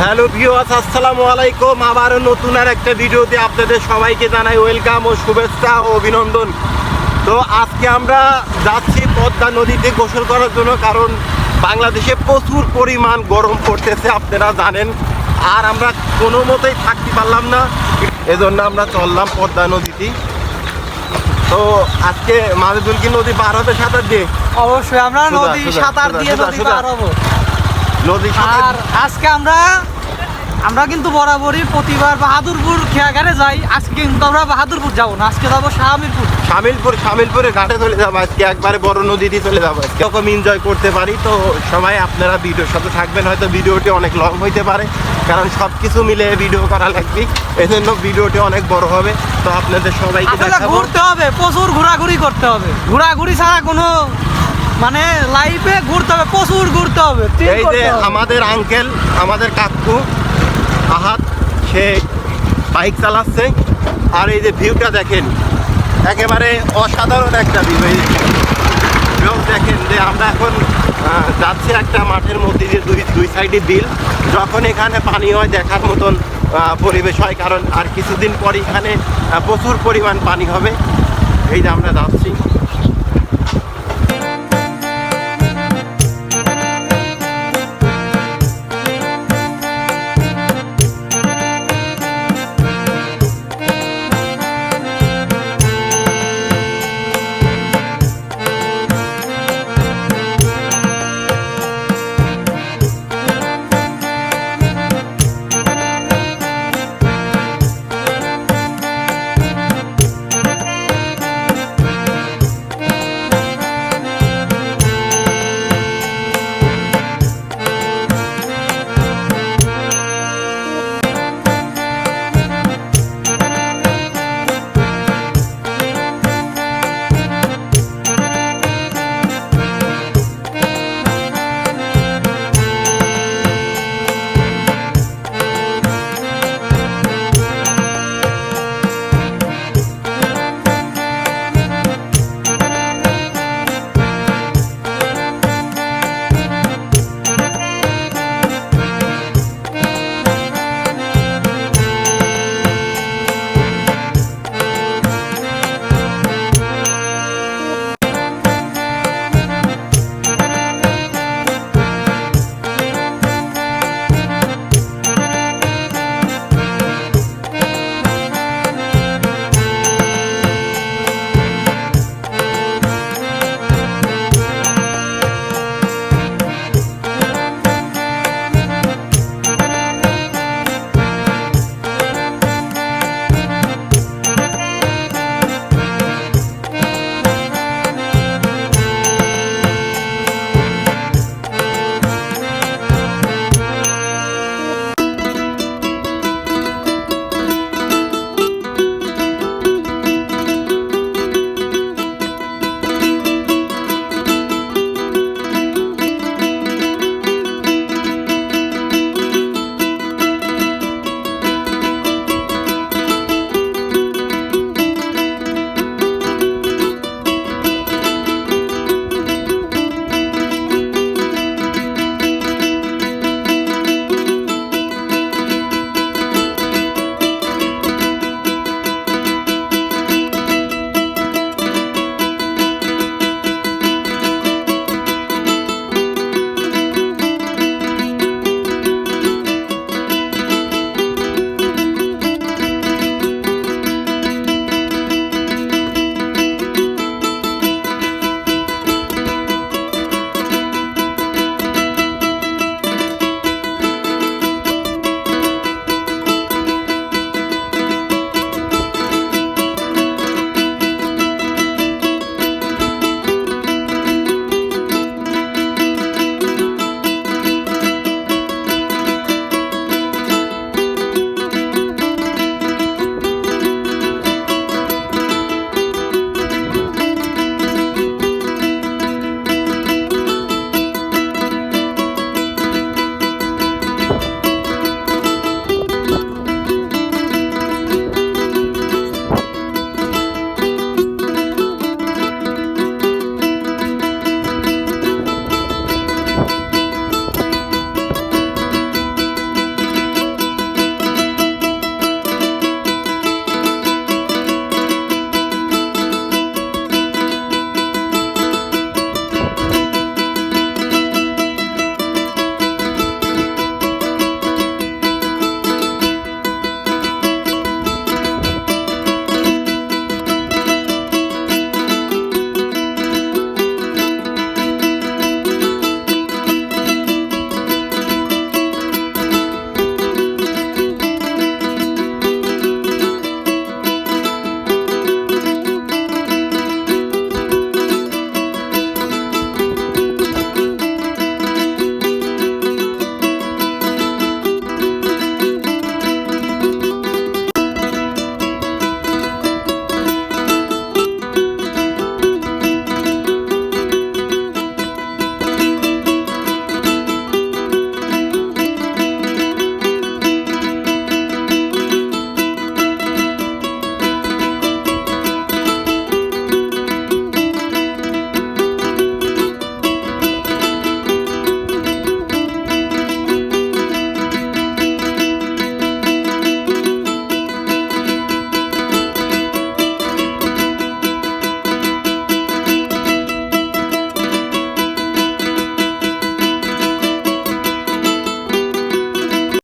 Hello viewers আসসালামু আলাইকুম। আবার নতুন আর একটা ভিডিওতে আপনাদের সবাইকে জানাই ওয়েলকাম ও শুভেচ্ছা ও অভিনন্দন। তো আজকে আমরা যাচ্ছি পদ্মা নদীতে গোসল করার জন্য কারণ বাংলাদেশে প্রচুর পরিমাণ গরম পড়তেছে আপনারা জানেন। আর আমরা কোনো মতেই থাকতে পারলাম না এজন্য আমরা চললাম পদ্মা নদীতে তো আজকে মাঝেদুল নদী পার হবে সাঁতার দিয়ে? অবশ্যই আমরা নদী সাঁতার দিয়ে নদী পার হব। আর আজকে আমরা আমরা কিন্তু বরাবরই প্রতিবার বাহাদুরপুর খেয়াঘাটে যাই। আজকে কিন্তু আমরা বাহাদুরপুর যাব না আজকে যাব শাহমিরপুর শামিলপুর শামিলপুরে ঘাটে চলে যাব আজকে একবারে বড় নদীতে চলে যাব আজকে। এরকম এনজয় করতে পারি। তো সবাই আপনারা ভিডিওর সাথে থাকবেন হয়তো ভিডিওটি অনেক লং হইতে পারে কারণ সব কিছু মিলে ভিডিও করা লাগবে। এই জন্য ভিডিওটি অনেক বড় হবে। তো আপনাদের সবাইকে ঘুরতে হবে প্রচুর ঘোরাঘুরি করতে হবে। ঘোরাঘুরি ছাড়া কোনো মানে লাইফে ঘুরতে হবে প্রচুর ঘুরতে হবে এই যে আমাদের আঙ্কেল আমাদের কাকু আহাত সে বাইক চালাচ্ছে আর এই যে ভিউটা দেখেন একেবারে অসাধারণ একটা ভিউ এই ভিউ দেখেন যে আমরা এখন যাচ্ছি একটা মাঠের মধ্যে দিয়ে দুই দুই সাইডে বিল যখন এখানে পানি হয় দেখার মতন পরিবেশ হয় কারণ আর কিছুদিন পর এখানে প্রচুর পরিমাণ পানি হবে। এই যে আমরা যাচ্ছি।